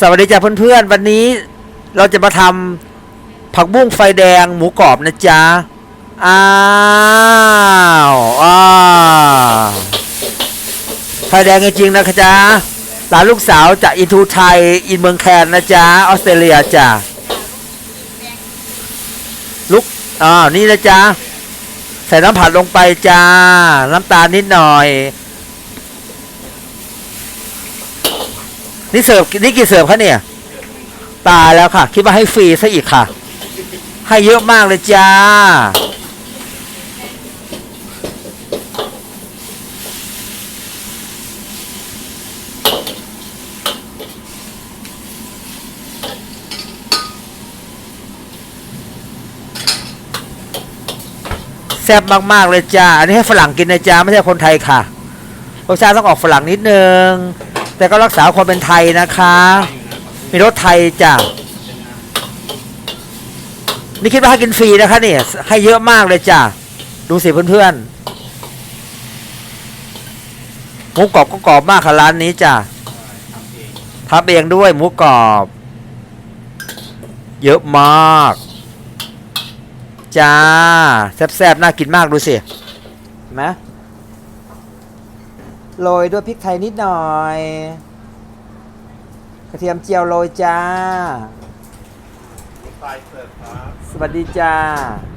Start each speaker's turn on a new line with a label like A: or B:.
A: สวัสดีจ้าเพื่อนๆ วันนี้เราจะมาทำผักบุ้งไฟแดงหมูกรอบนะจ๊ะ อ้าวอ้าวไฟแดงจริงๆนะคะจ๊ะหลานลูกสาวจากอินทูไทย อินเมืองแคนนะจ๊ะ ออสเตรเลียจ้ะลูกอ่าวนี่นะจ๊ะ ใส่น้ำผัดลงไปจ้า น้ำตาลนิดหน่อย นี่เสิร์ฟนี่กี่เสิร์ฟคะเนี่ย ตายแล้วค่ะ คิดว่าให้ฟรีซะอีกค่ะ ให้เยอะมากเลยจ้า แซ่บมากๆเลยจ้า อันนี้ให้ฝรั่งกินนะจ้า ไม่ใช่คนไทยค่ะรสชาติต้องออกฝรั่งนิดนึง แต่ก็รักษาความเป็นไทยนะคะ มีรสไทยจ้ะนี่คิดว่าให้กินฟรีนะคะเนี่ยให้เยอะมากเลยจ้ะดูสิเพื่อนๆหมูกรอบก็กรอบมากค่ะร้านนี้จ้ะทำเองด้วยหมูกรอบ เยอะมากจ้าแซ่บๆน่ากินมากดูสินไหม โรยด้วยพริกไทยนิดหน่อย กระเทียมเจียวโรยจ้า
B: ไฟเสิร์ฟครับ
A: สวัสดีจ้า
B: ค